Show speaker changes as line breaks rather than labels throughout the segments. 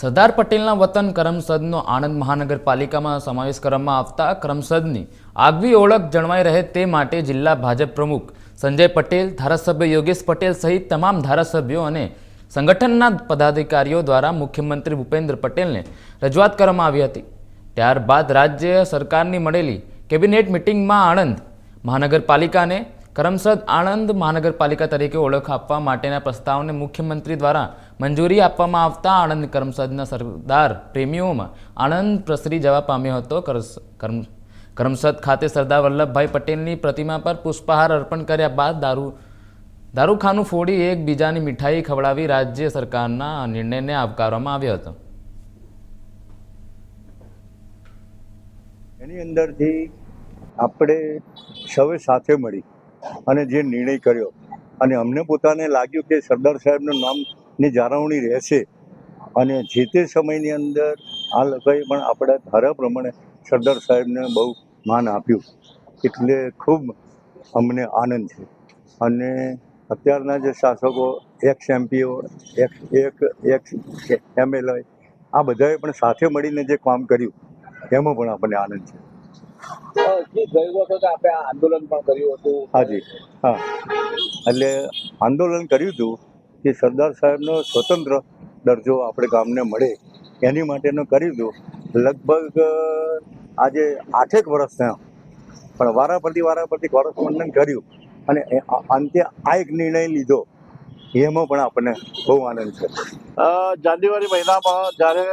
સરદાર પટેલના વતન કરમસદનો આણંદ મહાનગરપાલિકામાં સમાવેશ કરવામાં આવતા કરમસદની આગવી ઓળખ જળવાઈ રહે તે માટે જિલ્લા ભાજપ પ્રમુખ સંજય પટેલ, ધારાસભ્ય યોગેશ પટેલ સહિત તમામ ધારાસભ્યો અને સંગઠનના પદાધિકારીઓ દ્વારા મુખ્યમંત્રી ભૂપેન્દ્ર પટેલને રજૂઆત કરવામાં આવી હતી. ત્યારબાદ રાજ્ય સરકારની મળેલી કેબિનેટ મિટિંગમાં આણંદ મહાનગરપાલિકાને કરમસદ આણંદ મહાનગરપાલિકા તરીકે ઓળખ આપવા માટેના પ્રસ્તાવને મુખ્યમંત્રી દ્વારા મંજૂરી આપવામાં આવતા આણંદ કરમસદના સરદાર પ્રેમીઓમાં આનંદ પ્રસરી જવા પામ્યો હતો. કરમ, કરમસદ ખાતે સરદાર વલ્લભભાઈ પટેલની પ્રતિમા પર પુષ્પહાર અર્પણ કર્યા બાદ દારૂ, દારૂખાનું ફોડી એકબીજાની મીઠાઈ ખવડાવી રાજ્ય સરકારના નિર્ણયને આવકારવામાં આવ્યો હતો.
એની અંદરથી આપણે સૌએ સાથે મળી અને જે નિર્ણય કર્યો અને અમને પોતાને લાગ્યું કે સરદાર સાહેબનું નામની જાળવણી રહેશે. અને જે તે સમયની અંદર આ લોકોએ પણ આપણા ધારા પ્રમાણે સરદાર સાહેબને બહુ માન આપ્યું. એટલે ખૂબ અમને આનંદ છે. અને અત્યારના જે શાસકો એક્સ એમપીઓ એક્સ એક એક્સ એમએલએ આ બધાએ પણ સાથે મળીને જે કામ કર્યું એમાં પણ આપણને આનંદ છે.
આંદોલન પણ કર્યું હતું.
હાજી હા. એટલે આંદોલન કર્યું હતું કે સરદાર સાહેબનો સ્વતંત્ર દરજ્જો આપણે ગામને મળે. એની માટેનું કર્યું હતું લગભગ આજે આઠેક વર્ષ થયા. પણ વારા પરથી વારા પરથી કોરસ્પોન્ડન કર્યું અને અંતે આ એક નિર્ણય લીધો. એમાં પણ આપણને બહુ આનંદ છે
જાન્યુઆરી મહિનામાં જ્યારે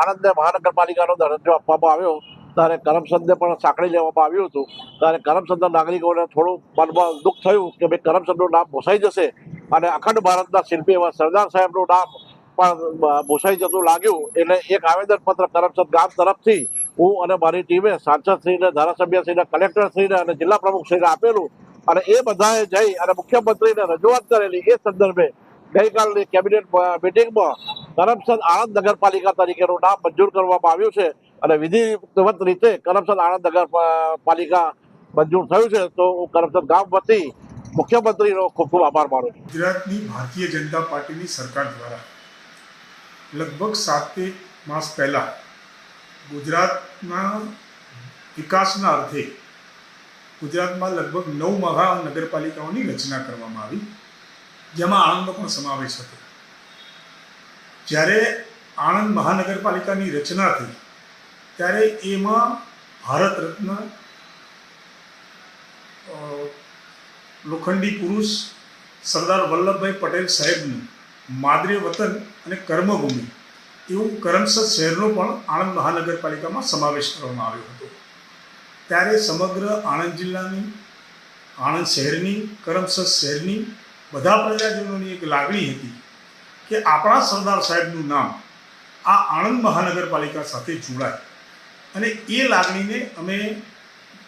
આણંદને મહાનગરપાલિકાનો દરજ્જો આપવામાં આવ્યો, ત્યારે કરમસદને પણ સાંકળી લેવામાં આવ્યું હતું. ત્યારે કરમસદના નાગરિકોને થોડું મનમાં દુઃખ થયું કે ભાઈ કરમસદનું નામ ભૂસાઈ જશે. અને અખંડ ભારતના શિલ્પી એવા સરદાર સાહેબનું નામ પણ ભૂસાઈ જતું લાગ્યું. એટલે એક આવેદનપત્ર કરમસદ ગામ તરફથી હું અને મારી ટીમે સાંસદશ્રીને, ધારાસભ્યશ્રીને, કલેક્ટરશ્રીને અને જિલ્લા પ્રમુખશ્રીને આપેલું અને એ બધાએ જઈ અને મુખ્યમંત્રીને રજૂઆત કરેલી. એ સંદર્ભે ગઈકાલની કેબિનેટ મિટિંગમાં કરમસદ આણંદ નગરપાલિકા તરીકેનું નામ મંજૂર કરવામાં આવ્યું છે અને વિધિવત રીતે કરમસદ આણંદ નગરપાલિકા મંજૂર થયું છે. તો હું કરમસદ ગામ વતી મુખ્યમંત્રીનો ખૂબ ખૂબ આભાર માનું છું.
ગુજરાતની ભારતીય જનતા પાર્ટીની સરકાર દ્વારા લગભગ સાતેક માસ પહેલાં ગુજરાતના વિકાસના અર્થે ગુજરાતમાં લગભગ નવ મહાનગરપાલિકાઓની રચના કરવામાં આવી, જેમાં આણંદનો પણ સમાવેશ હતો. જ્યારે આણંદ મહાનગરપાલિકાની રચના થઈ, ત્યારે એમાં ભારત રત્ન લોખંડી પુરુષ સરદાર વલ્લભભાઈ પટેલ સાહેબનું માદરે વતન અને કર્મભૂમિ એવું કરમસદ શહેરનો પણ આણંદ મહાનગરપાલિકામાં સમાવેશ કરવામાં આવ્યો હતો. ત્યારે સમગ્ર આણંદ જિલ્લાની, આણંદ શહેરની કરમસદ શહેરની બધા પ્રજાજનોની એક લાગણી હતી કે આપણા સરદાર સાહેબનું નામ આ આણંદ મહાનગરપાલિકા સાથે જોડાય. અને એ લાગણીને અમે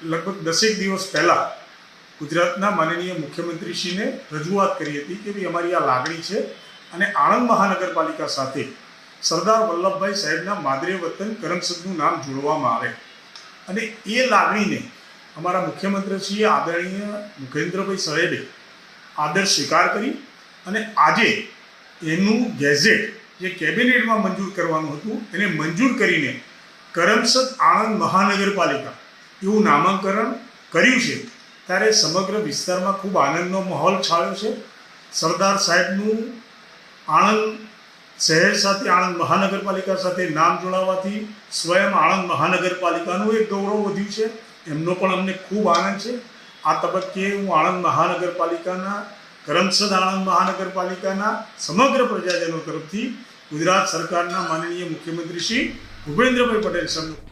લગભગ દસેક દિવસ પહેલાં ગુજરાતના માનનીય મુખ્યમંત્રીશ્રીને રજૂઆત કરી હતી કે ભાઈ અમારી આ લાગણી છે અને આણંદ મહાનગરપાલિકા સાથે સરદાર વલ્લભભાઈ સાહેબના માદરે વતન કરમસદનું નામ જોડવામાં આવે. અને એ લાગણીને અમારા મુખ્યમંત્રીશ્રીએ આદરણીય મુખેન્દ્રભાઈ સાહેબે આદર સ્વીકાર કરી અને આજે એનું ગેઝેટ જે કેબિનેટમાં મંજૂર કરવાનું હતું એને મંજૂર કરીને કરમસદ આણંદ મહાનગરપાલિકા એવું નામાંકરણ કર્યું છે. ત્યારે સમગ્ર વિસ્તારમાં ખૂબ આનંદનો માહોલ છાળ્યો છે. સરદાર સાહેબનું આણંદ શહેર સાથે, આણંદ મહાનગરપાલિકા સાથે નામ જોડાવાથી સ્વયં આણંદ મહાનગરપાલિકાનું એક ગૌરવ વધ્યું છે. એમનો પણ અમને ખૂબ આનંદ છે. આ તબક્કે હું આણંદ મહાનગરપાલિકાના, કરમસદ આણંદ મહાનગરપાલિકાના સમગ્ર પ્રજાજનો તરફથી ગુજરાત સરકારના માનનીય મુખ્યમંત્રી શ્રી ભૂપેન્દ્રભાઈ પટેલ સાહેબનો